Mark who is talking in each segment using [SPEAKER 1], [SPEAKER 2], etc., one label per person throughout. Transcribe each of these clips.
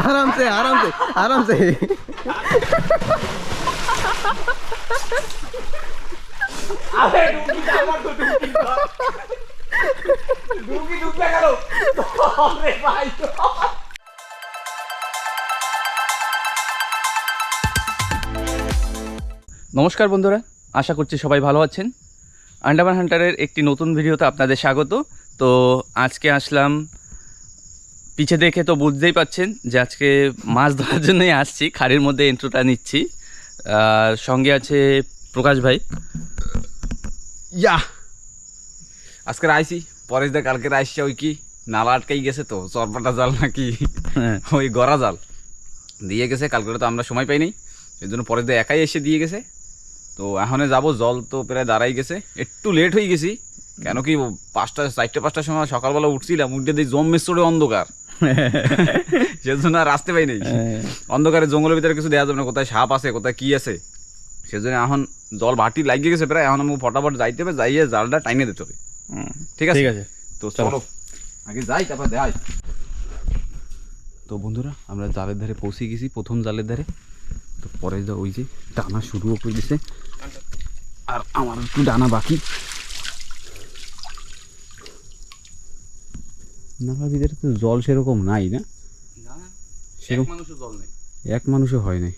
[SPEAKER 1] आराम से आराम से आराम से
[SPEAKER 2] নমস্কার বন্ধুরা আশা করছি সবাই ভালো আছেন আন্ডামান হান্টারের একটি নতুন ভিডিওতে আপনাদের স্বাগত তো আজকে আসলাম। পিছে দেখে তো বুঝতেই পাচ্ছেন যে আজকে মাছ ধরার জন্যই আসছি। খাড়ির মধ্যে এন্ট্রোটা নিচ্ছি। আর সঙ্গে আছে প্রকাশ ভাই।
[SPEAKER 3] ইয়া! আজকে আইসি পরেশ দা কালকে আইসি ওই কি? নালা আটকাই গেছে তো চরপাটা জাল নাকি?
[SPEAKER 2] হ্যাঁ।
[SPEAKER 3] ওই গড়া জাল। দিয়ে গেছে কালকে তো আমরা সময় পাইনি সেই জন্য পরেশ দা একাই এসে দিয়ে গেছে। তো এখন যাব জল তো প্রায় দাঁড়াই গেছে। একটু লেট হয়ে গেছি। কেন কি পাঁচটা চারটে পাঁচটার সময় সকালবেলা উঠছিলাম উঠে দিয়ে জম মিশ্রে অন্ধকার। সেজন্য আর আসতে পাই নাই। অন্ধকারে জঙ্গলের ভিতরে কিছু দেওয়া যাবে না কোথায় সাপ আছে কোথায় কি আছে। সেজন্য এখন জল ভাটি লাগিয়ে গেছে প্রায় এখন আমাকে ফটাফট যাইতে হবে যাইয়ে জালটা টাইনে দিতে হবে। ঠিক আছে?
[SPEAKER 2] ঠিক আছে।
[SPEAKER 3] তো চলো। আগে যাই তারপর দেখাই। তো বন্ধুরা আমরা জালের ধারে পৌঁছে গেছি প্রথম জালের ধারে। তো পরে যা ওই যে টানা শুরুও করে দিছে। আর আমার একটু ডানা বাকি। নালার ভিতরে তো জল সেরকম নাই না? সেরকম
[SPEAKER 2] জল নেই।
[SPEAKER 3] এক মানুষও হয় নাই।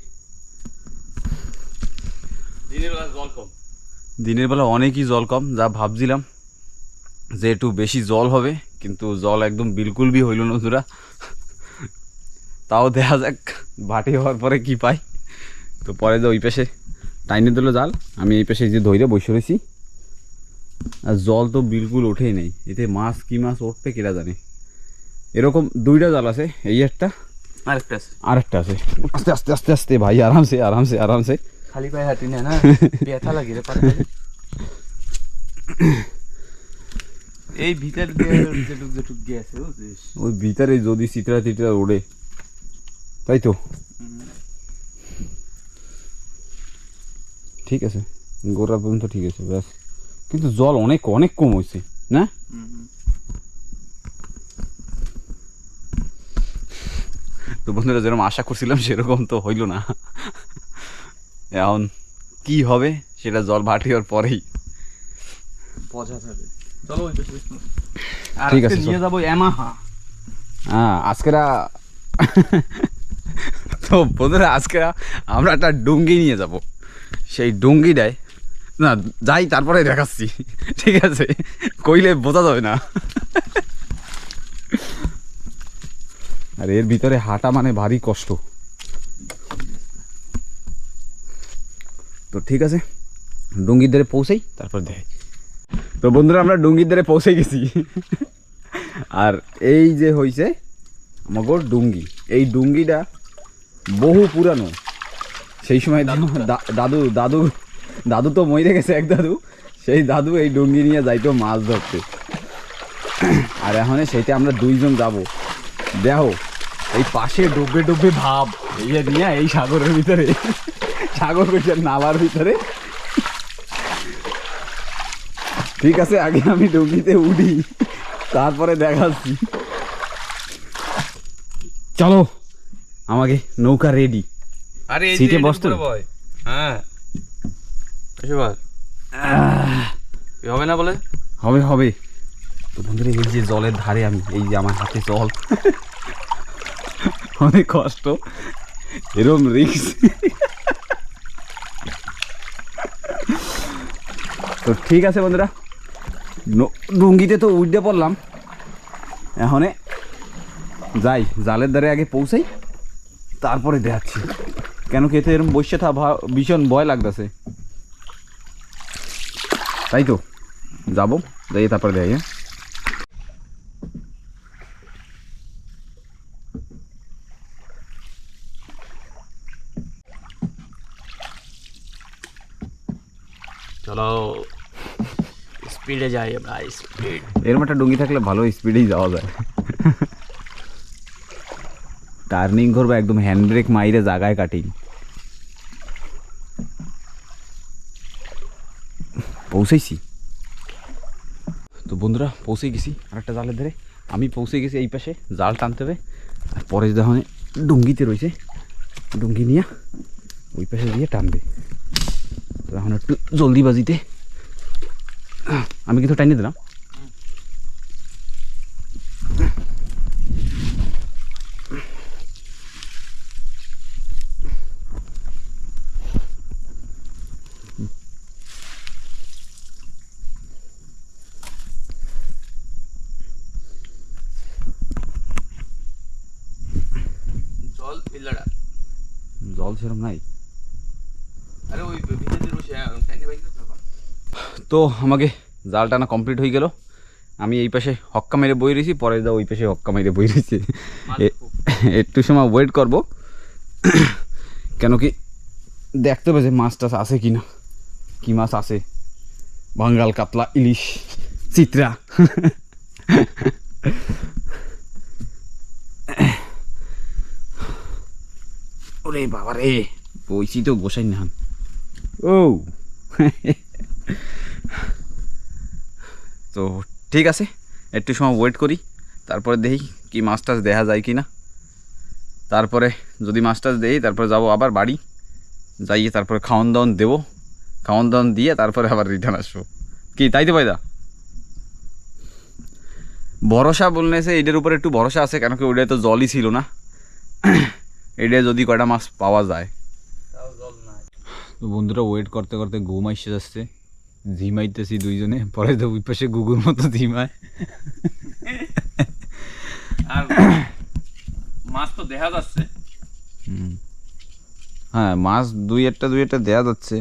[SPEAKER 2] দিনের বেলা জল কম।
[SPEAKER 3] দিনের বেলা অনেকই জল কম যা ভাবছিলাম যে একটু বেশি জল হবে কিন্তু জল একদম বিলকুল বি হইল না দুরা তাও দেখা যাক ভাটি হওয়ার পরে কি পাই। তো পরে যে ওই পাশে। টাইনে দিল জাল আমি এই পাশে যে ধৈরে বসে রয়েছি আর জল তো বিলকুল ওঠেই নেই এতে মাছ কি মাছ উঠবে কিরা জানে? এরকম দুইটা জাল আছে এই একটা
[SPEAKER 2] আরেকটা আছে।
[SPEAKER 3] আরেকটা আছে। আস্তে আস্তে আস্তে আস্তে ভাই আরামসে আরামসে আরামসে।
[SPEAKER 2] খালি পায়ে হাঁটি না ব্যথা লাগে রে এই ভিতর দিয়ে যেটুক যেটুক গেছে
[SPEAKER 3] ওই ভিতরে যদি চিত্রা চিত্রা ওড়ে তাই তো? ঠিক আছে গোড়া পর্যন্ত ঠিক আছে ব্যাস। কিন্তু জল অনেক অনেক কম হয়েছে না? তো বন্ধুরা যেরকম আশা করছিলাম সেরকম তো হইল না। এখন কি হবে সেটা জল পরেই।
[SPEAKER 2] পেছনে পেছনে। আর
[SPEAKER 3] ঠিক আছে,
[SPEAKER 2] নিয়ে যাব ইয়ামাহা
[SPEAKER 3] হ্যাঁ আজকেরা তো বন্ধুরা আজকে আমরা একটা ডুঙ্গি নিয়ে যাব। সেই ডুঙ্গিটায় না যাই তারপরে দেখাচ্ছি। ঠিক আছে কইলে বোঝা যাবে না। আর এর ভিতরে হাঁটা মানে ভারী কষ্ট। তো ঠিক আছে ডুঙ্গির ধারে পৌঁছেই তারপর দেখাই। তো বন্ধুরা আমরা ডুঙ্গির ধারে পৌঁছে গেছি। আর এই যে হইছে মগর ডুঙ্গি। এই ডুঙ্গিটা বহু পুরানো। সেই সময় দাদু দাদু দাদু তো মরে গেছে এক দাদু। সেই দাদু এই ডুঙ্গি নিয়ে যাইতো মাছ ধরতে। আর এখন সেইটা আমরা দুইজন যাব। দেখো এই পাশে ডুবে ডুবে ভাব। এই যে নিয়ে এই সাগরের ভিতরে। সাগর কইছে নালার ভিতরে। ঠিক আছে আগে আমি ডুঙ্গিতে উঠি তারপরে দেখাচ্ছি। চলো আমাকে নৌকা রেডি
[SPEAKER 2] আরে
[SPEAKER 3] সিটে বসতো?
[SPEAKER 2] হ্যাঁ। হবে না বলে?
[SPEAKER 3] হবে হবে। তো বন্ধুরা এই যে জলের ধারে আমি এই যে আমার হাতে জল। অনেক কষ্ট। এরম রিক্স তো ঠিক আছে বন্ধুরা। ডুঙ্গিতে তো উঠতে পড়লাম এখনে যাই, জালের দ্বারে আগে পৌঁছাই, তারপরে দেখাচ্ছি। কেন কি এতে এরকম বসে থা ভীষণ ভয় লাগতেছে। তাই তো, যাব, যাই, তারপরে দেখাই হ্যাঁ?
[SPEAKER 2] চলো স্পিডে যাই আমরা স্পিড
[SPEAKER 3] এরকম একটা ডুঙ্গি থাকলে ভালো স্পিডেই যাওয়া যায়। টার্নিং করব একদম হ্যান্ড ব্রেক মাইরে জায়গায় কাটি পৌঁছেছি। তো বন্ধুরা পৌঁছে গেছি, আরেকটা জালের ধারে। আমি পৌঁছে গেছি এই পাশে, জাল টানতে হবে। আর পরে দেখো ডুঙ্গিতে রয়েছে। ডুঙ্গি নিয়ে ওই পাশে দিয়ে টানবে। এখন একটু জলদিবাজিতে আমি কিন্তু টাইনে দিলাম।
[SPEAKER 2] জল পিল্লাটা
[SPEAKER 3] জল সেরকম নাই।
[SPEAKER 2] আরে ওই
[SPEAKER 3] তো আমাকে জাল টানা কমপ্লিট হয়ে গেল। আমি এই পাশে হক্কা মেরে বই রয়েছি পরে দা ওই পাশে হক্কা মেরে বই রয়েছে। একটু সময় ওয়েট করব। কেন কি দেখতে হবে যে মাছ টাছ আছে কি না কী মাছ আছে? বাঙ্গাল কাতলা ইলিশ চিত্রা। ওরে বাবা রে বইছি তো গোসাই না ও তো ঠিক আছে, একটু সময় ওয়েট করি, তারপরে দেখি কি মাছ টাছ দেখা যায় কি না তারপরে যদি মাছ টাছ দেই, তারপরে যাব আবার বাড়ি যাইয়ে তারপরে খাওয়ান দাওয়ান দেবো। খাওয়ান দাওয়ান দিয়ে তারপরে আবার রিটার্ন আসব। কি, তাই তো পাইদা ভরসা বলনেছে এটার উপরে একটু ভরসা আছে, কেন কি ওইটায় তো জলই ছিল না। এটায় যদি কয়টা মাছ পাওয়া যায় তো বন্ধুরা ওয়েট করতে করতে ঘুম আসছে যাচ্ছে। ঝিমাইতেছি দুইজনে পরে তো ওই পাশে গুগুর মতো ঝিমায়
[SPEAKER 2] আর মাছ তো দেখা যাচ্ছে।
[SPEAKER 3] হ্যাঁ মাছ দুই একটা দুই একটা দেওয়া যাচ্ছে।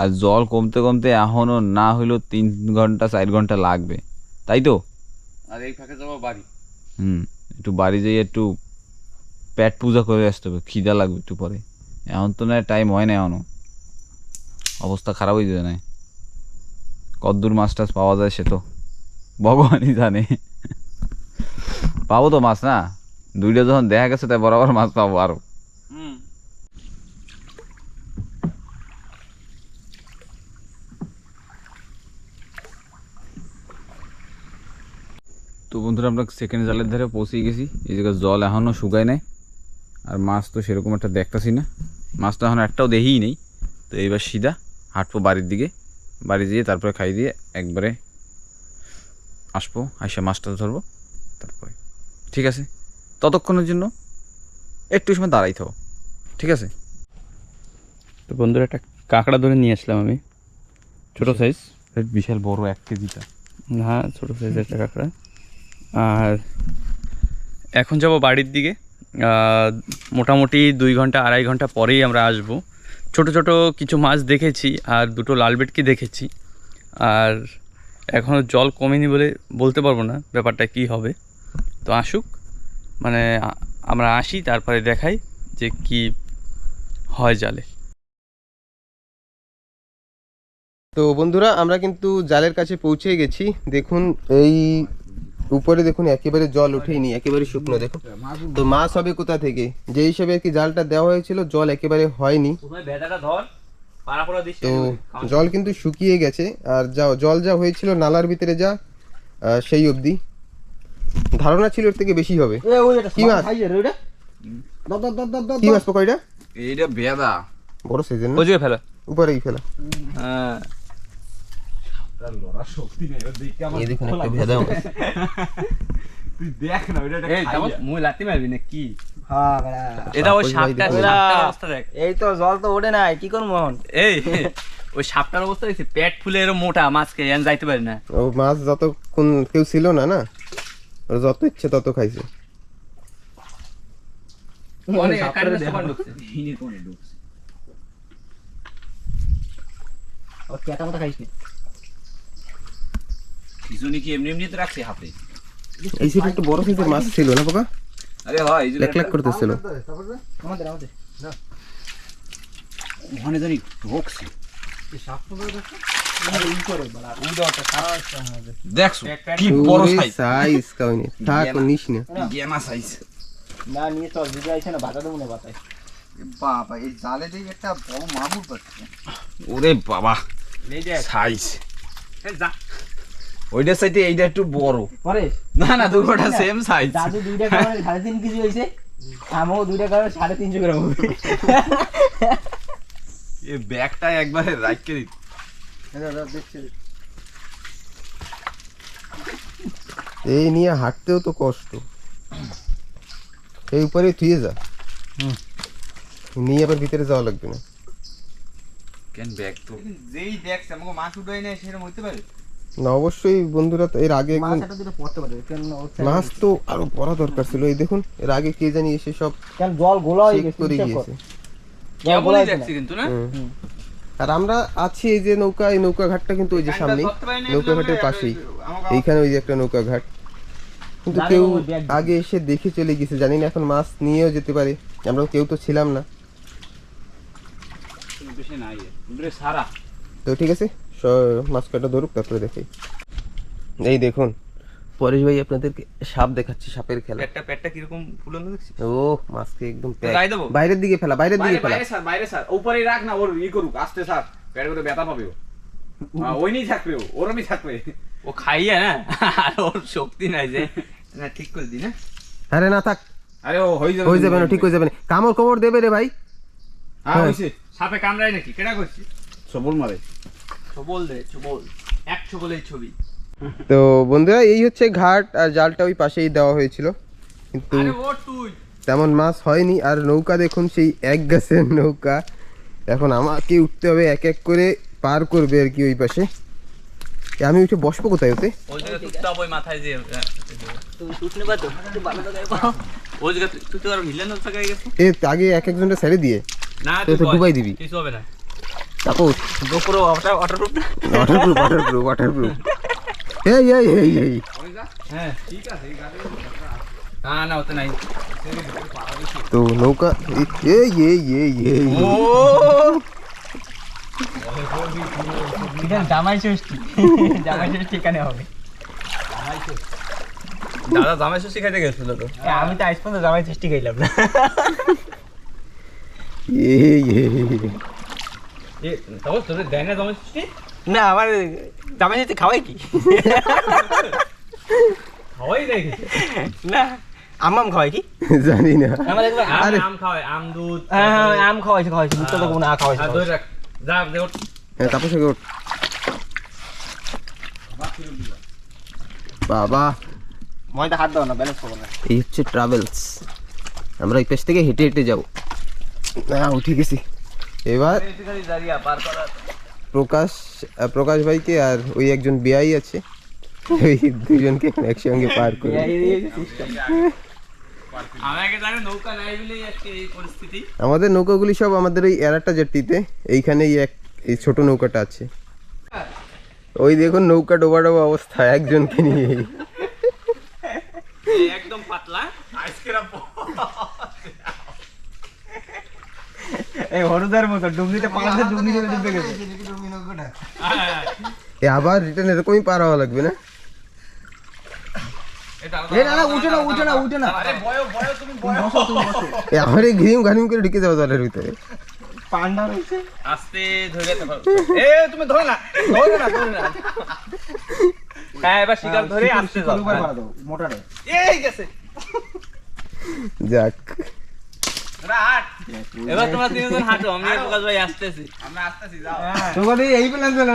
[SPEAKER 3] আর জল কমতে কমতে এখনও না হইলেও তিন ঘণ্টা চার ঘণ্টা লাগবে। তাই তো?
[SPEAKER 2] আর এই ফাঁকে যাব বাড়ি।
[SPEAKER 3] হুম একটু বাড়ি যেয়ে একটু পেট পূজা করে আসতে হবে খিদা লাগবে একটু পরে। এখন তো না টাইম হয় না এখনও অবস্থা খারাপ হয়ে যায় না কদ্দূর মাছ টাছ পাওয়া যায় সে তো। ভগবানই জানে। পাবো তো মাছ না? দুইটা যখন দেখা গেছে তাই বরাবর মাছ পাবো আরও
[SPEAKER 2] হুম।
[SPEAKER 3] তো বন্ধুরা আমরা সেকেন্ড জালের ধারে পৌঁছে গেছি। এই জায়গায় জল এখনও শুকায় নাই। আর মাছ তো সেরকম একটা দেখতাছি না। মাছটা এখন একটাও দেখিই নেই। তো এইবার সিধা হাঁটবো বাড়ির দিকে বাড়ি দিয়ে তারপরে খাই দিয়ে একবারে আসব আসে মাছটা ধরবো তারপরে। ঠিক আছে? ততক্ষণের জন্য একটু সময় দাঁড়াই থাকো। ঠিক আছে?
[SPEAKER 2] তো বন্ধুরা একটা কাঁকড়া ধরে নিয়ে আসলাম আমি। ছোটো সাইজ
[SPEAKER 3] বিশাল বড় এক কেজিটা।
[SPEAKER 2] হ্যাঁ ছোটো সাইজের একটা কাঁকড়া। আর এখন যাব বাড়ির দিকে। মোটামুটি দুই ঘণ্টা আড়াই ঘণ্টা পরেই আমরা আসব। ছোট ছোট কিছু মাছ দেখেছি আর দুটো লাল বেটকি দেখেছি। আর এখনও জল কমেনি বলে বলতে পারব না ব্যাপারটা কি হবে। তো আসুক মানে আমরা আসি, তারপরে দেখাই যে কি হয় জালে।
[SPEAKER 1] তো বন্ধুরা, আমরা কিন্তু জালের কাছে পৌঁছে গেছি। দেখুন, এই উপরে দেখুন একেবারে জল উঠেইনি একেবারে শুকনো দেখুন। তো মাছ হবে কোথা থেকে? যে হিসেবে আর কি জালটা দেওয়া হয়েছিল জল একেবারে হয়নি। তো জল কিন্তু শুকিয়ে গেছে আর যা জল যা হয়েছিল নালার ভিতরে যা সেই অবধি। ধারণা ছিল এর থেকে বেশি হবে। কি মাছ? কি মাছ পকড়িটা
[SPEAKER 3] এইটা বেদা।
[SPEAKER 1] বড় সাইজের না?
[SPEAKER 2] ওই ফেলা।
[SPEAKER 1] উপরেই ফেলা।
[SPEAKER 2] হ্যাঁ।
[SPEAKER 1] এই দেখুন একটা ভেদা মাছ
[SPEAKER 3] তুই দেখ না ওইটা
[SPEAKER 2] এই তামাস মুই লাতি মারবি না কি
[SPEAKER 4] হ্যাঁ
[SPEAKER 2] এটা ওই সাপটা সাপটার অবস্থা দেখ।
[SPEAKER 4] এই তো জল তো ওঠে নাই কি করব এখন?
[SPEAKER 2] এই ওই সাপটার অবস্থা দেখছি পেট ফুলে এরকম মোটা মাছকে আমি যাইতে পারি না।
[SPEAKER 1] ও মাছ যতক্ষণ কেউ ছিল না না? ওর যত ইচ্ছে তত খাইছে।
[SPEAKER 2] অনেক কারেন্টের সাবান ঢুকছে।
[SPEAKER 4] ও কেটা খাইস নি
[SPEAKER 3] পিছনে কি এমনি এমনি তো রাখছে হাতে?
[SPEAKER 1] এই সাইডে একটা বড় সাইজের মাছ ছিল না পোকা?
[SPEAKER 3] আরে হয় এই
[SPEAKER 1] লেক লেক করতেছিল
[SPEAKER 4] আমাদের আমাদের
[SPEAKER 3] ওখানে জানি ঢোকছে। দেখছ কি বড় সাইজ
[SPEAKER 1] সাইজ কাউনি। থাক নিস না।
[SPEAKER 3] গেনা সাইজ
[SPEAKER 4] না নিয়ে চল দিদি আইছে না বাতা দেবো না বাতায়
[SPEAKER 5] বাবা এই জালে দিয়ে একটা বড় মামুর পাচ্ছে
[SPEAKER 3] ওরে বাবা সাইজ
[SPEAKER 2] যা।
[SPEAKER 3] ওইটার সাইডে এইটা একটু বড়।
[SPEAKER 4] পরে
[SPEAKER 3] না না দুটোটা সেম সাইজ
[SPEAKER 4] দাদু দুইটা কারণে সাড়ে তিন কেজি হয়েছে আমিও দুইটা কারণে সাড়ে তিনশো গ্রাম হবে।
[SPEAKER 3] এই ব্যাগটা একবারে রাখকে দিত।
[SPEAKER 1] এই নিয়ে হাঁটতেও তো কষ্ট। এই উপরে থুয়ে যা। নিয়ে আবার ভিতরে যাওয়া লাগবে না।
[SPEAKER 3] কেন ব্যাগ তো? যেই দেখছে আমাকে মাছ উঠাই না সেরকম হইতে পারে?
[SPEAKER 1] না অবশ্যই বন্ধুরা তো এর আগে মাছ তো আরও পড়া দরকার ছিল। এই দেখুন এর আগে কে জানি এসে সব
[SPEAKER 4] কেন জল গোলা হয়ে গেছে
[SPEAKER 1] করে গিয়েছে। আর আমরা আছি এই যে নৌকা এই নৌকা ঘাটটা কিন্তু ওই যে সামনে নৌকা ঘাটের পাশেই। এইখানে ওই যে একটা নৌকা ঘাট। কিন্তু কেউ। আগে এসে দেখে চলে গেছে জানি না এখন মাছ নিয়েও যেতে পারে। আমরা কেউ তো ছিলাম না। তো ঠিক আছে? মাছ কাটা ধরুক তারপরে দেখি। এই দেখুন পরেশ ভাই আপনাদেরকে সাপ দেখাচ্ছি সাপের খেলা।
[SPEAKER 2] পেটটা পেটটা কীরকম ফুলানো দেখছি?
[SPEAKER 1] ও মাছকে একদম। বাইরের দিকে ফেলা বাইরের দিকে ফেলা।
[SPEAKER 3] বাইরে স্যার বাইরে স্যার। উপরে রাখ না ওর ই করুক আস্তে স্যার। পেট করে ব্যথা পাবে ও। ওই নিয়ে থাকবে ও ওরমই থাকবে।
[SPEAKER 2] ও খাইয়া না আর ওর শক্তি নাই যে।
[SPEAKER 5] না ঠিক করে দি না?
[SPEAKER 1] আরে না থাক।
[SPEAKER 3] আরে ও হয়ে যাবে
[SPEAKER 1] হয়ে যাবে না ঠিক হয়ে যাবে না। কামড় কমর দেবে রে ভাই।
[SPEAKER 3] হ্যাঁ হইছে
[SPEAKER 2] সাপে কামড়ায় নাকি? কেডা করছি
[SPEAKER 3] সবল মারে।
[SPEAKER 2] ছবল দে ছবল। এক ছবলের ছবি।
[SPEAKER 1] তো বন্ধুরা এই হচ্ছে ঘাট আর জালটা ওই পাশেই দেওয়া হয়েছিল। কিন্তু তেমন মাছ হয়নি আর নৌকা দেখুন সেই এক গাছের নৌকা। এখন আমাকে উঠতে হবে এক এক করে পার করবে আর কি ওই পাশে। এ, আমি উঠে বসবো কোথায় ওতে?
[SPEAKER 2] ওই জায়গা তুলতে হবে ওই মাথায় যে
[SPEAKER 4] তুমি শুটনে পাতো একটু ভালো করে পাও
[SPEAKER 2] ওই জায়গা তুই তো আর হিলেন থাকা গেছে
[SPEAKER 1] এ আগে এক একজনটা ছেড়ে দিয়ে।
[SPEAKER 2] না
[SPEAKER 1] ডুবাই দিবি।
[SPEAKER 2] কিছু হবে না।
[SPEAKER 1] তারপর
[SPEAKER 4] গোপুরো ওটা ওটার উপরে
[SPEAKER 1] ওয়াটারপ্রুফ ওয়াটারপ্রুফ ওয়াটারপ্রুফ এই এই এই এই
[SPEAKER 2] হ্যাঁ ঠিক আছে না না ওতে নাই
[SPEAKER 1] তো নৌকা এই এই এই এই
[SPEAKER 2] ও
[SPEAKER 4] এটা জামাই ষষ্ঠী জামাই ষষ্ঠী এখানে হবে
[SPEAKER 2] দাদা জামাই ষষ্ঠী খাইতে গেছিল তো
[SPEAKER 4] এ, আমি তো আজ পর্যন্ত জামাই ষষ্ঠী খাইলাম না
[SPEAKER 1] এই এই
[SPEAKER 2] এ তবে তোর দেয় না
[SPEAKER 4] আমার জামাই ষষ্ঠী খাওয়াই কি?
[SPEAKER 2] হওয়াই দেখি
[SPEAKER 4] না আম আম খাওয়াই কি?
[SPEAKER 1] জানি না।
[SPEAKER 4] আমার একবার
[SPEAKER 2] আম
[SPEAKER 1] আরে।
[SPEAKER 2] আম দুধ
[SPEAKER 4] হ্যাঁ হ্যাঁ আম খাওয়াইছে খাওয়াইছে দুধ তো কোনো না খাওয়াইছে
[SPEAKER 2] দই রাখ যা দে ওঠ।
[SPEAKER 1] হ্যাঁ আগে ওঠ। বাবা।
[SPEAKER 4] ময়দা হাত দাও না ব্যালেন্স করব না।
[SPEAKER 1] এই হচ্ছে ট্রাভেলস আমরা এই পাশ থেকে হেঁটে হেঁটে যাব। না উঠে গেছি। এবার প্রকাশ প্রকাশ ভাইকে আর ওই একজন বিআই আছে। ওই দুজনকে একসঙ্গে পার করে।
[SPEAKER 2] এই
[SPEAKER 1] আমাদের নৌকাগুলি সব আমাদের ওই এরাটা জেটিতে এইখানে এক এই ছোট নৌকাটা আছে। ওই দেখুন নৌকা ডোবা ডোবা অবস্থা একজনকে নিয়ে।
[SPEAKER 2] একদম পাতলা। আইসক্রিম
[SPEAKER 4] এই হরুদার মতো ডুবনিতে ডুবে গেছে।
[SPEAKER 1] এ আবার রিটার্ন এরকমই পার হওয়া লাগবে না?
[SPEAKER 4] এ না না উঠে না উঠে না উঠে না
[SPEAKER 2] আরে বয় বয় তুমি
[SPEAKER 1] এ আমার এই ঘিম করে ঢুকে যাব জলের ভিতরে।
[SPEAKER 4] পান্ডা রয়েছে
[SPEAKER 2] আস্তে ধরে এ তুমি ধরে না ধরে না ধরে না। হ্যাঁ এবার শিকার ধরে আস্তে যাও
[SPEAKER 4] মোটারে
[SPEAKER 2] এই গেছে।
[SPEAKER 1] যাক।
[SPEAKER 2] এবার তোমরা তিনজন হাঁটো আমি প্রকাশ ভাই আসতেছি। আমরা আসতেছি যাও।
[SPEAKER 4] তোকে এই প্ল্যান ছিল না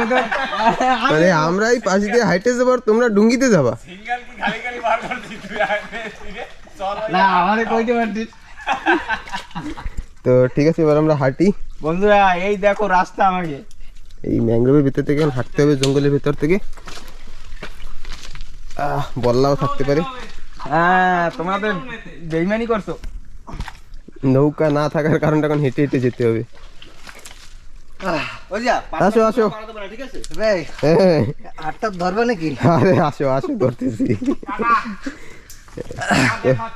[SPEAKER 1] মানে আমরা এই পাশ দিয়ে হাইটে যাব তোমরা ডুঙ্গিতে যাবা।
[SPEAKER 2] সিঙ্গেল কি খালি খালি বার করছিস তুই চল।
[SPEAKER 4] না আমারে কইতে
[SPEAKER 1] তো ঠিক আছে এবার আমরা হাঁটি।
[SPEAKER 4] বন্ধুরা এই দেখো রাস্তা আমাকে।
[SPEAKER 1] এই ম্যাংগ্রোভের ভিতর থেকে এখন হাঁটতে হবে জঙ্গলের ভিতর থেকে। বল্লাও থাকতে পারে।
[SPEAKER 4] হ্যাঁ তোমরা তো বেইমানি করছ।
[SPEAKER 1] নৌকা না থাকার কারণটা এখন হেঁটে হেঁটে যেতে হবে। আসো আসো।
[SPEAKER 5] ভাই
[SPEAKER 1] হ্যাঁ।
[SPEAKER 5] আটটা ধরবে নাকি?
[SPEAKER 1] আরে আসো আসো ধরতেছি।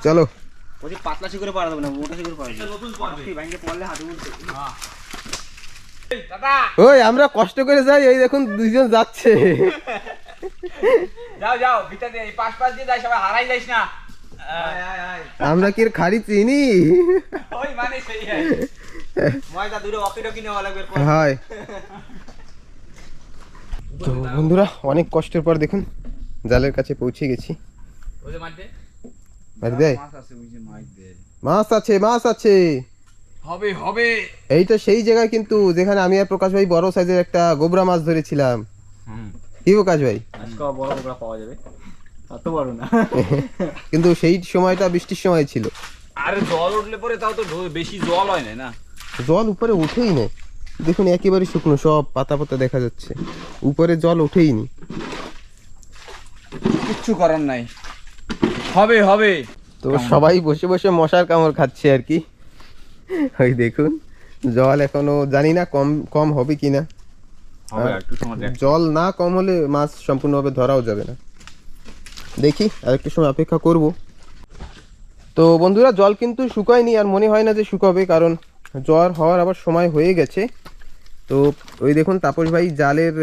[SPEAKER 1] চলো।
[SPEAKER 4] ওই পাতলা শিকরে পারা দেবো না মোটা শিকরে পারা যাবে
[SPEAKER 2] নতুন পড়বে
[SPEAKER 4] ভাঙ্গে পড়লে হাঁটু উঠবে?
[SPEAKER 2] দাদা
[SPEAKER 1] ওই আমরা কষ্ট করে যাই এই দেখুন দুইজন যাচ্ছে।
[SPEAKER 2] যাও যাও ভিতর পাশ পাশ দিয়ে যাই সবাই হারাই যাইস না।
[SPEAKER 1] আমরা কি এর খাড়ি চিনি?
[SPEAKER 2] ওই মানে সেই
[SPEAKER 4] ময়দা দূরে অকি নেওয়া লাগবে
[SPEAKER 1] হয়। তো বন্ধুরা অনেক কষ্টের পর দেখুন জালের কাছে পৌঁছে গেছি। মাছ আছে মাছ আছে
[SPEAKER 2] হবে হবে।
[SPEAKER 1] এইটা সেই জায়গায় কিন্তু যেখানে আমি আর প্রকাশ ভাই বড় সাইজের একটা গোবরা মাছ ধরেছিলাম। কি প্রকাশ ভাই?
[SPEAKER 4] আজকে বড় বড় পাওয়া যাবে। অত বড় না।
[SPEAKER 1] কিন্তু সেই সময়টা বৃষ্টির সময় ছিল।
[SPEAKER 3] আরে জল উঠলে পরে তাও তো বেশি জল হয় না না?
[SPEAKER 1] জল উপরে উঠেই নেই। দেখুন একেবারে শুকনো সব পাতা পাতা দেখা যাচ্ছে। উপরে জল উঠেই নি
[SPEAKER 3] কিচ্ছু করার নাই। হবে হবে।
[SPEAKER 1] তো সবাই বসে বসে মশার কামড় খাচ্ছে আর কি। ওই দেখুন জল এখনও জানি না কম কম হবে কি না
[SPEAKER 3] হবে একটু সময় দেখ।
[SPEAKER 1] জল না কম হলে মাছ সম্পূর্ণভাবে ধরাও যাবে না। দেখি আর একটু সময় অপেক্ষা করব। তো বন্ধুরা, জল কিন্তু শুকায়নি, আর মনে হয় না যে শুকাবে, কারণ জ্বর হওয়ার আবার সময় হয়ে গেছে। তো ওই দেখুন, তাপস ভাই জালের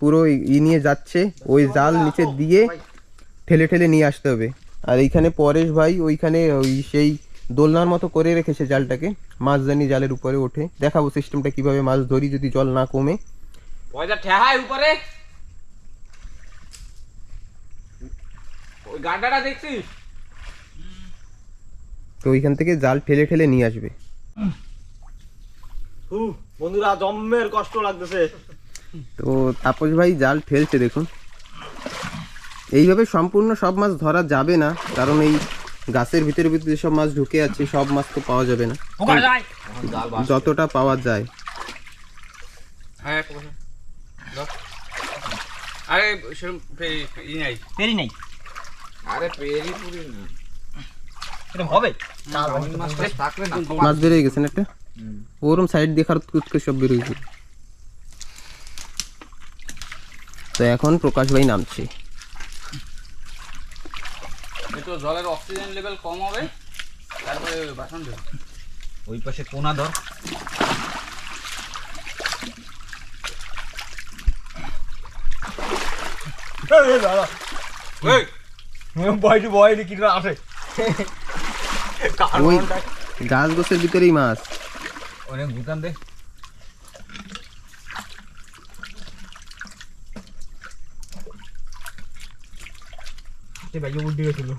[SPEAKER 1] পুরো ই- নিয়ে যাচ্ছে। ওই জাল নিচে দিয়ে ঠেলে ঠেলে নিয়ে আসতে হবে। আর এইখানে পরেশ ভাই ওইখানে ওই সেই দোলনার মতো করে রেখেছে জালটাকে, মাছ জানি জালের উপরে ওঠে। দেখাবো সিস্টেমটা কীভাবে মাছ ধরি যদি জল না কমে।
[SPEAKER 3] উপরে। ওই গাড্ডাটা দেখছিস?
[SPEAKER 1] তো ওইখান থেকে জাল ঠেলে ঠেলে নিয়ে আসবে।
[SPEAKER 4] বন্ধুরা জম্মের কষ্ট লাগতেছে।
[SPEAKER 1] তো তাপস ভাই জাল ঠেলছে দেখুন। এইভাবে সম্পূর্ণ সব মাছ ধরা যাবে না কারণ এই গাছের ভিতরে ভিতরে সব মাছ ঢুকে আছে সব মাছ তো পাওয়া যাবে না। যতটা পাওয়া যায়।
[SPEAKER 2] হ্যাঁ। আরে সেরকম ফে- ই নাই।
[SPEAKER 4] পেরি নাই।
[SPEAKER 3] আরে পেরি পুরি না।
[SPEAKER 4] এরকম হবে?
[SPEAKER 1] মাছ বেরিয়ে গেছে না একটা? ওরম সাইড দিয়ে খারাপ কুটকে সব বেরোয় গেছে তো এখন প্রকাশ ভাই নামছে।
[SPEAKER 2] একটু জলের অক্সিজেন লেভেল কম হবে। তারপরে বাসন দেবে
[SPEAKER 3] ওই পাশে কোনা ধর।
[SPEAKER 4] বয়টি বয়টি কি আসে
[SPEAKER 1] ওই গাছ গোছের ভিতরেই মাছ।
[SPEAKER 3] অনেক ভুটান দে।
[SPEAKER 4] ভাই গেছিল।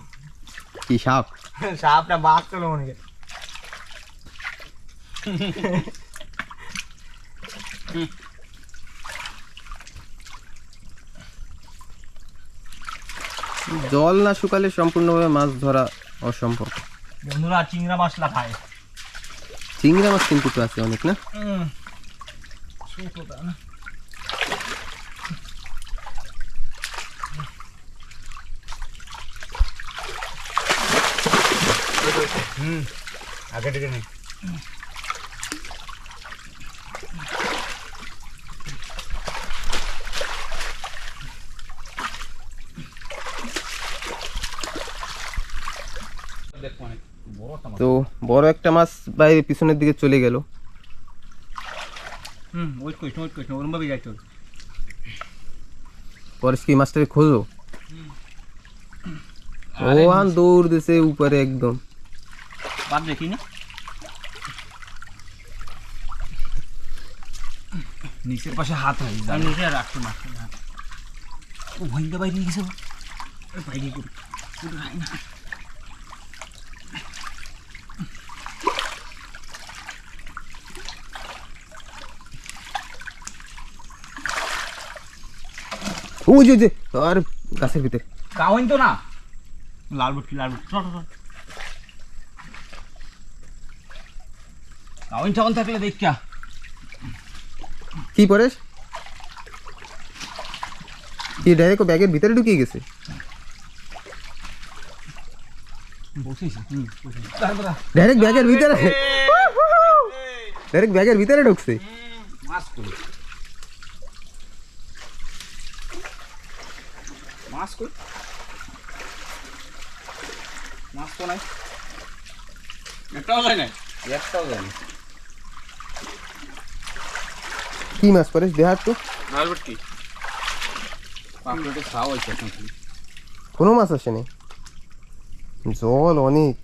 [SPEAKER 1] কি সাপ?
[SPEAKER 4] সাপটা বাস চলো মনে হয়।
[SPEAKER 1] জল না শুকালে সম্পূর্ণভাবে মাছ ধরা অসম্ভব।
[SPEAKER 4] বন্ধুরা চিংড়া মশলা খায়।
[SPEAKER 1] চিংড়া মাছ কিন্তু তো আছে অনেক না? হুম।
[SPEAKER 3] আগে থেকে নেই
[SPEAKER 2] দেখো অনেক
[SPEAKER 1] তো বড় একটা মাছ বাইরে পিছনের দিকে চলে গেল।
[SPEAKER 4] হুম ওয়েট করিস ওয়েট করিস ওরম যাই চল
[SPEAKER 1] পরে কি মাছটাকে খোঁজো? ও দৌড় দিছে উপরে একদম।
[SPEAKER 4] বাদ দেখি না।
[SPEAKER 3] নিচের পাশে হাত হয়
[SPEAKER 4] নিচে রাখছি মাছ ও ভয়ঙ্কর বাইরে গেছে। বাইরে করি
[SPEAKER 1] ওই ওই যে আর গাছের ভিতরে।
[SPEAKER 3] কাউন তো না?
[SPEAKER 4] লাল বুটকি লাল বুটকি চল চল
[SPEAKER 3] কাউন ছাগল থাকলে দেখা
[SPEAKER 1] কি পরেশ কি ডাইরেক্ট ব্যাগের ভিতরে ঢুকিয়ে গেছে?
[SPEAKER 3] বসেছি
[SPEAKER 1] ডাইরেক্ট ব্যাগের ভিতরে। ডাইরেক্ট ব্যাগের ভিতরে ঢুকছে।
[SPEAKER 3] মাছ কই মাছ তো নাই।
[SPEAKER 2] একটাও যায় না
[SPEAKER 3] একটাও
[SPEAKER 1] কি মাছ পরেশ দেহার তো?
[SPEAKER 2] কি?
[SPEAKER 3] পাঁপড়েটে খাওয়া হয়েছে এখন।
[SPEAKER 1] কোনো মাছ আসেনি জল অনেক।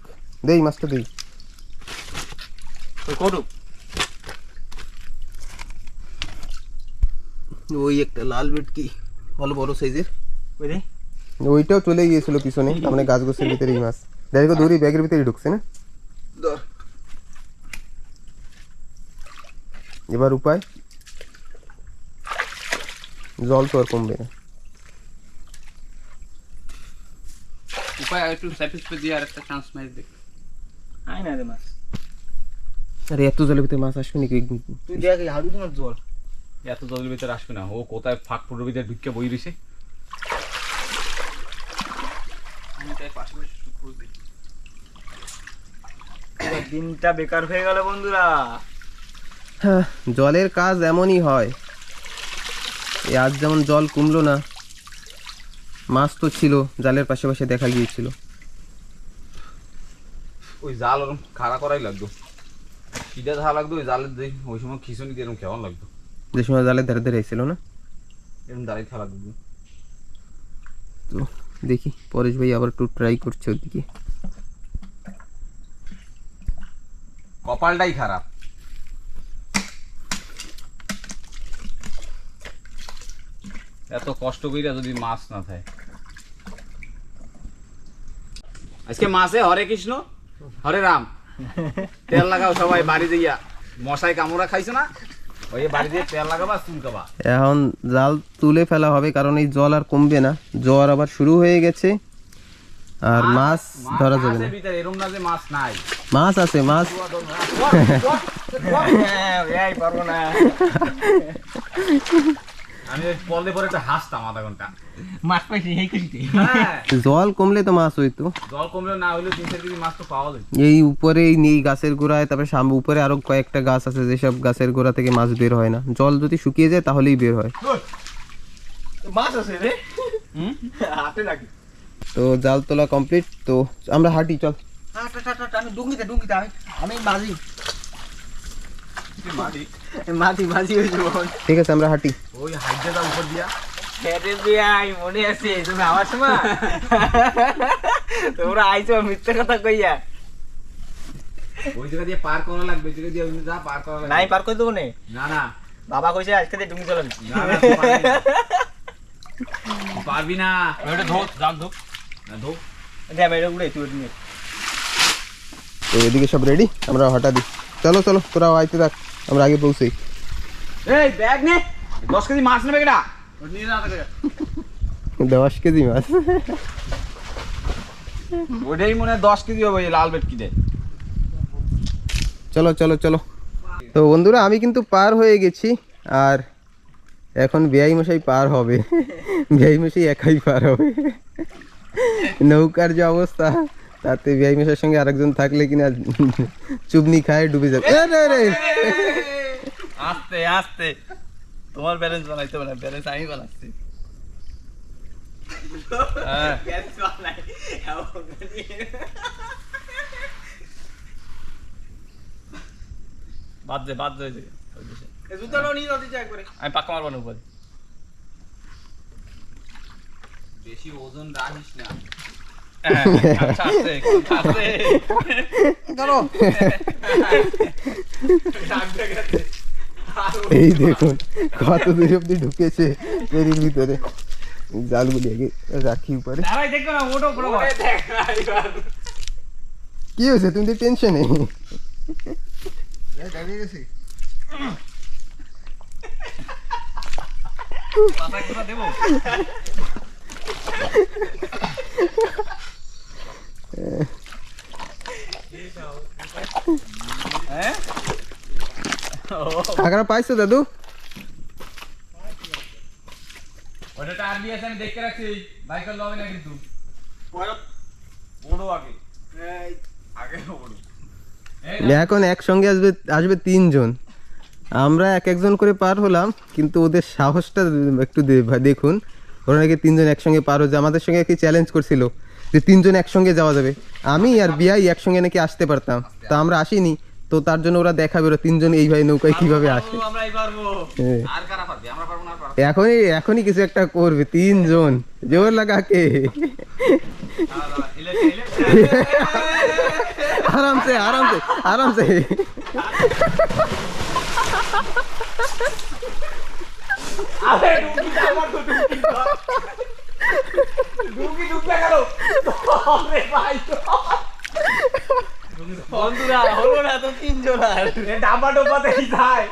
[SPEAKER 1] দেই মাছটা দেই।
[SPEAKER 2] করুক
[SPEAKER 1] ওই একটা লাল বেটকি ভালো বড় সাইজের।
[SPEAKER 4] ওই
[SPEAKER 1] ওইটাও চলে গিয়েছিল পিছনে মানে গাছ গোছের ভিতরে এই মাছ। দেখো দৌড়ি ব্যাগের ভিতরে ঢুকছে না? এবার উপায়? জল তো আর কমবে না।
[SPEAKER 2] উপায় একটু দিয়ে আর একটা চান্স মারি দেখ।
[SPEAKER 4] আয় না রে মাছ।
[SPEAKER 1] আরে এত জলের ভিতরে মাছ আসবে নাকি?
[SPEAKER 4] তুই দেখ হাড়ু তোমার জল।
[SPEAKER 3] এত জলের ভিতরে আসবে না। ও কোথায় ফাঁক ফুটোর ভিতরে ঢুকে বই রয়েছে
[SPEAKER 2] শুট
[SPEAKER 4] দিনটা বেকার হয়ে গেল বন্ধুরা।
[SPEAKER 1] হ্যাঁ। জলের কাজ এমনই হয়। এই আজ যেমন জল কমলো না মাছ তো ছিল জালের পাশে পাশে দেখা গিয়েছিল।
[SPEAKER 3] ওই জাল ওরকম খাড়া করাই লাগতো। সিধা ধা লাগতো ওই জালের ওই সময় খিচুনি দিয়ে এরকম কেমন লাগতো।
[SPEAKER 1] যে সময় জালের ধারে ধারে এসেছিল না?
[SPEAKER 3] এরকম দাঁড়িয়ে খেলা লাগতো।
[SPEAKER 1] তো দেখি, পরেশ ভাই আবার একটু ট্রাই করছে ওদিকে।
[SPEAKER 3] কপালটাই খারাপ। এত কষ্ট কইরা যদি মাছ না থাকে। আজকে মাছে হরে কৃষ্ণ, হরে রাম। তেল লাগাও সবাই, বাড়ি দিয়া মশাই কামড়া খাইছো না?
[SPEAKER 1] এখন জাল তুলে ফেলা হবে কারণ এই জল আর কমবে না। জ্বর আবার শুরু হয়ে গেছে। আর মাছ ধরা যাবে না।
[SPEAKER 3] ভিতরে এরম না যে মাছ
[SPEAKER 1] আছে মাছ।
[SPEAKER 4] পারব না।
[SPEAKER 3] আমি ওই পলে পরে একটা হাসতাম আধা ঘণ্টা।
[SPEAKER 4] মাছ পাইছি এই খুশিতে
[SPEAKER 3] হ্যাঁ।
[SPEAKER 1] জল কমলে তো মাছ হইতো।
[SPEAKER 3] জল কমলে না হইলে তিন চার কেজি মাছ তো পাওয়া যায়।
[SPEAKER 1] এই উপরে এই নেই গাছের গোড়ায় তারপরে সামনে উপরে আরও কয়েকটা গাছ আছে যেসব গাছের গোড়া থেকে মাছ বের হয় না। জল যদি শুকিয়ে যায় তাহলেই বের হয়।
[SPEAKER 4] মাছ আছে রে। হাতে লাগে
[SPEAKER 1] তো জাল তোলা কমপ্লিট তো আমরা হাঁটি চল।
[SPEAKER 4] আমি ডুঙ্গিতে ডুঙ্গিতে আমি আমি মাঝি মাঝি মাঝি হয়েছে
[SPEAKER 1] ঠিক আছে আমরা হাঁটি।
[SPEAKER 3] ওই হাইটে উপর দিয়া।
[SPEAKER 4] মনে আছে তুমি আমার সময়? তোমরা আইছো মিথ্যে কথা কইয়া।
[SPEAKER 3] ওই জায়গা দিয়ে পার করা লাগবে জায়গা দিয়ে যা পার করা লাগবে।
[SPEAKER 4] নাই পার করে দেবো না।
[SPEAKER 3] না
[SPEAKER 4] বাবা কইছে আজকে দিয়ে ডুঙ্গি
[SPEAKER 3] না না, পারবি না। না।
[SPEAKER 2] ওটা ধোক জাল
[SPEAKER 3] না ধো।
[SPEAKER 4] দে আমি উড়ে তুই নিয়ে
[SPEAKER 1] তো এদিকে সব রেডি আমরা হাঁটা দিই। চলো চলো তোরা আইতে থাক। আমরা আগে পৌঁছাই।
[SPEAKER 3] এই ব্যাগ নে। দশ কেজি মাছ নেবে কেটা
[SPEAKER 1] দশ কেজি মাছ।
[SPEAKER 3] ওইটাই মনে হয় দশ কেজি হবে এই লাল বেটকি দে
[SPEAKER 1] চলো চলো চলো। তো বন্ধুরা আমি কিন্তু পার হয়ে গেছি আর এখন বেআই মশাই পার হবে। বেআই মশাই একাই পার হবে। নৌকার যে অবস্থা। তাতে বেআই মশাইয়ের সঙ্গে আরেকজন থাকলে কিনা চুবনি খায় ডুবে যাবে। এ রে রে।
[SPEAKER 4] আস্তে আস্তে। তোমার ব্যালেন্স বানাইতে না ব্যালেন্স আমি বানাচ্ছি।
[SPEAKER 2] হ্যাঁ। বাদ দে বাদ দে আমি পাক্কা মারবো না উপরে।
[SPEAKER 3] বেশি ওজন রাখিস না।
[SPEAKER 1] এই দেখুন কত দূর অব্দি ঢুকেছে এরির ভিতরে। জালগুলি আগে রাখি উপরে। কি হয়েছে তুমি টেনশনে
[SPEAKER 2] দেবো হ্যাঁ
[SPEAKER 1] কাঁকড়া পাইছো দাদু।
[SPEAKER 2] ওটা দিয়ে আমি দেখতে রাখছি বাইকের লবে না কিন্তু। ওড়ো আগে। আগে ওড়ো
[SPEAKER 1] এখন একসঙ্গে আসবে আসবে তিনজন। আমরা এক একজন করে পার হলাম কিন্তু ওদের সাহসটা একটু দে- দেখুন। ওরা নাকি তিনজন একসঙ্গে পার হচ্ছে। আমাদের সঙ্গে কি চ্যালেঞ্জ করছিল যে তিনজন একসঙ্গে যাওয়া যাবে। আমি আর বিয়াই একসঙ্গে নাকি আসতে পারতাম। তা আমরা আসিনি। তো তার জন্য ওরা দেখাবে ওরা তিনজন এই ভাই নৌকায় কীভাবে আসে। হ্যাঁ। এখনই এখনই কিছু একটা করবে তিনজন। জোর লাগাকে। আরামসে আরামসে আরামসে।
[SPEAKER 4] বন্ধুরা হলো না তো তিনজন আর
[SPEAKER 3] ডাবা ডোবাতে যায়?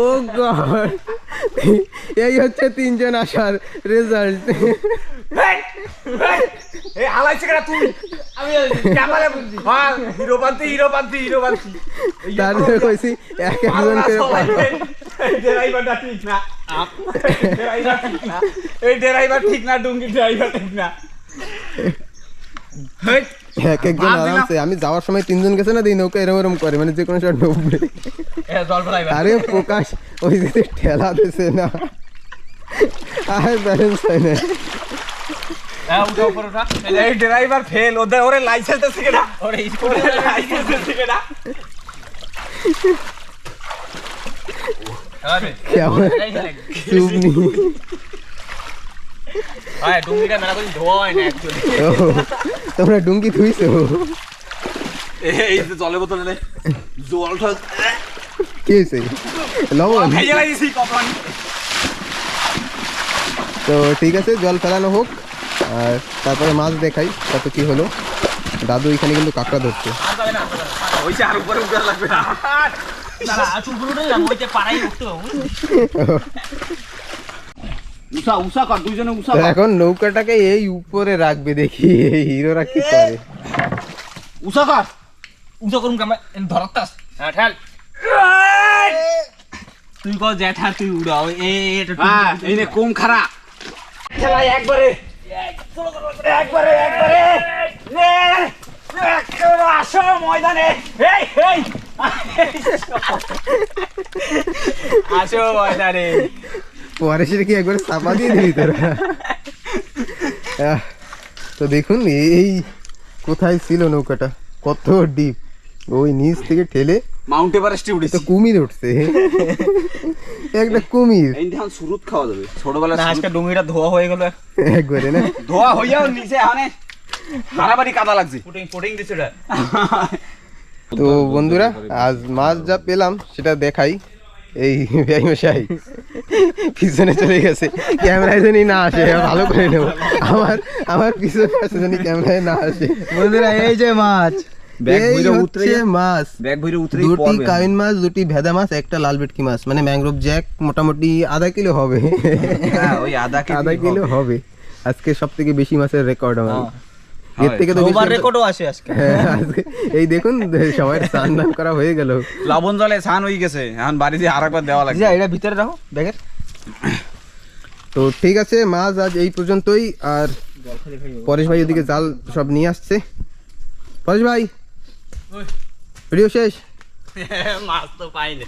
[SPEAKER 1] Oh God. এই হচ্ছে তিনজন আসার রেজাল্ট
[SPEAKER 3] এই হালাইছে কেন তুই?
[SPEAKER 4] আমি
[SPEAKER 3] ক্যামেরা হ্যাঁ হিরো বানতি হিরো বানতি হিরো বানতি।
[SPEAKER 1] তার জন্য কইছি এক একজন করে।
[SPEAKER 3] ড্রাইভারটা ঠিক না। ড্রাইভার ঠিক না। এই ড্রাইভার ঠিক না ডুঙ্গি ড্রাইভার ঠিক না। হেই,
[SPEAKER 1] এক একজন আরামসে আমি যাওয়ার সময় তিনজন গেছে না দিই নৌকা এরম এরম করে মানে যে কোনো সময় ডুববে আরে প্রকাশ ওই যে ঠেলা দিছে না। আর ব্যালেন্স হয় না।
[SPEAKER 4] হ্যাঁ
[SPEAKER 3] এই ড্রাইভার ফেল ওদের ওরে লাইসেন্স আছে কেনা?
[SPEAKER 4] ওরে
[SPEAKER 3] ওরে লাইসেন্স আছে কেনা?
[SPEAKER 1] কেমন? চুপনি
[SPEAKER 4] ভাই ডুঙ্গিটা মেলা করে ধোয়া হয় না অ্যাকচুয়ালি
[SPEAKER 1] ও, তোমরা ডুঙ্গি থুইছো
[SPEAKER 3] এই যে জলের বোতল নে জল ঠল
[SPEAKER 1] কি হয়েছে লবণ?
[SPEAKER 3] কপাল।
[SPEAKER 1] তো ঠিক আছে জল ফেলানো হোক। আর তারপরে মাছ দেখাই কত কি হলো। দাদু এখানে কিন্তু কাঁকড়া ধরছে।
[SPEAKER 3] ওইছে আর উপরে উঠার লাগবে না।
[SPEAKER 4] দাদা
[SPEAKER 1] এখন নৌকাটাকে এই উপরে রাখবে দেখি এই হিরোরা কি করে?
[SPEAKER 3] উষা কর।
[SPEAKER 4] উঁচু করুন কামে ধরতাস হ্যাঁ ঠেল। তুই কো জ্যাঠা তুই উড়াও। এ
[SPEAKER 3] হ্যাঁ এই নে কম খারা খেলা একবারে। একবারে একবারে। নে আসো ময়দানে। এই এই।
[SPEAKER 4] আসো ময়দানে।
[SPEAKER 1] পরে সেটা কি একবার চাপা দিয়ে দিবি তোরা? তো দেখুন এই কোথায় ছিল নৌকাটা? কত ডিপ ওই নিচ থেকে ঠেলে
[SPEAKER 3] মাউন্ট এভারেস্টে
[SPEAKER 1] তো কুমির উঠছে। একটা কুমির।
[SPEAKER 3] এই সুরুত খাওয়া যাবে। ছোটবেলা
[SPEAKER 4] আজকে ডুঙ্গিটা ধোয়া হয়ে গেল।
[SPEAKER 1] একবারে না?
[SPEAKER 3] ধোয়া হইয়াও নিচে হানে হারাবাড়ি কাদা লাগছে।
[SPEAKER 4] পুটিং পুটিং দিছে
[SPEAKER 1] তো বন্ধুরা আজ মাছ যা পেলাম সেটা দেখাই। এই ব্যবসায়ী পিছনে চলে গেছে। ক্যামেরায় জানি না আসে ভালো করে নেব। আমার আমার পিছনে আসে জানি ক্যামেরায় না আসে।
[SPEAKER 5] বন্ধুরা এই যে মাছ।
[SPEAKER 1] মাছ। দুটি কাইন মাছ দুটি ভেদা মাছ একটা লাল ভেটকি মাছ। মানে ম্যাংগ্রোভ জ্যাক মোটামুটি আধা কিলো হবে।
[SPEAKER 3] হ্যাঁ আধা
[SPEAKER 1] আধা কিলো হবে। আজকে সব থেকে বেশি মাছের রেকর্ড আমার। এর থেকে তো
[SPEAKER 4] ওভার রেকর্ডও আসে আজকে।
[SPEAKER 1] হ্যাঁ, এই দেখুন সবাই স্নান দান করা হয়ে গেল।
[SPEAKER 3] লবণ জলে ছান হয়ে গেছে। এখন বাড়িতে আরেকবার দেওয়া লাগবে।
[SPEAKER 5] যা এটা ভিতরে রাখো ব্যাগের।
[SPEAKER 1] তো ঠিক আছে মাছ আজ এই পর্যন্তই। আর পরেশ ভাই ওদিকে জাল সব নিয়ে আসছে। পরেশ ভাই ভিডিও শেষ?
[SPEAKER 4] মাছ তো পাইনি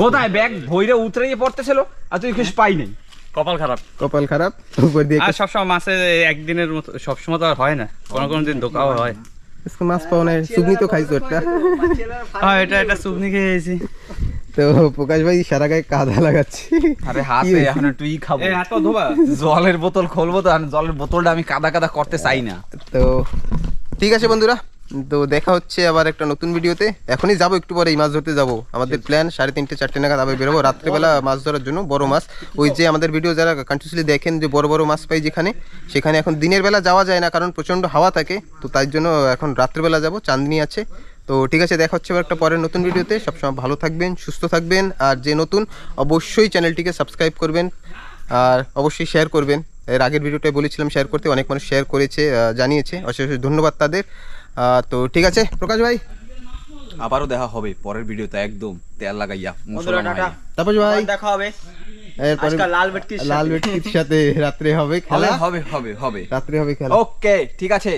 [SPEAKER 3] কোথায়? ব্যাগ ভইরে উতরে পড়তেছিল আর তুই কিছু পাই নাই।
[SPEAKER 2] কপাল খারাপ।
[SPEAKER 1] কপাল খারাপ উপর দিয়ে
[SPEAKER 2] আর সবসময় মাছে একদিনের মতো সবসময় তো আর হয় না। কোনো কোনো দিন ধোকাও হয়।
[SPEAKER 1] আজকে মাছ পাওয়া নাই সুগনি তো খাইছো একটা।
[SPEAKER 2] হ্যাঁ এটা একটা সুপনি খেয়েছি
[SPEAKER 1] তো প্রকাশ ভাই সারা গায়ে কাদা লাগাচ্ছে।
[SPEAKER 3] আরে হাতে এখন তুই খাব।
[SPEAKER 2] এই হাত ধোবা।
[SPEAKER 3] জলের বোতল খুলবো তো আর জলের বোতলটা আমি কাদা কাদা করতে চাই না।
[SPEAKER 1] তো ঠিক আছে বন্ধুরা তো দেখা হচ্ছে আবার একটা নতুন ভিডিওতে। এখনই যাব, একটু পরে এই মাছ ধরতে যাব। আমাদের প্ল্যান সাড়ে তিনটে, চারটে নাগাদ আবার বেরোবো। রাত্রেবেলা মাছ ধরার জন্য বড় মাছ। ওই যে আমাদের ভিডিও যারা কন্টিনিউসলি দেখেন যে বড় বড় মাছ পাই যেখানে, সেখানে এখন দিনের বেলা যাওয়া যায় না, কারণ প্রচণ্ড হাওয়া থাকে। তো তাই জন্য এখন রাত্রেবেলা যাব, চাঁদনি আছে। তো ঠিক আছে, দেখা হচ্ছে আবার একটা পরের নতুন ভিডিওতে। সবসময় ভালো থাকবেন, সুস্থ থাকবেন। আর যে নতুন, অবশ্যই চ্যানেলটিকে সাবস্ক্রাইব করবেন। আর অবশ্যই শেয়ার করবেন। এর আগের ভিডিওটায় বলেছিলাম শেয়ার করতে, অনেক মানুষ শেয়ার করেছে জানিয়েছে। অশেষ ধন্যবাদ তাদের। তো ঠিক আছে প্রকাশ ভাই।
[SPEAKER 3] আবারও দেখা হবে পরের ভিডিওতে একদম তেল লাগাইয়া
[SPEAKER 1] তাপস ভাই।
[SPEAKER 4] দেখা হবে।
[SPEAKER 1] লাল বেটকির সাথে রাত্রে হবে
[SPEAKER 3] হবে
[SPEAKER 1] খেলা?
[SPEAKER 3] হবে হবে হবে।
[SPEAKER 1] রাত্রে হবে খেলা।
[SPEAKER 3] ওকে ঠিক আছে।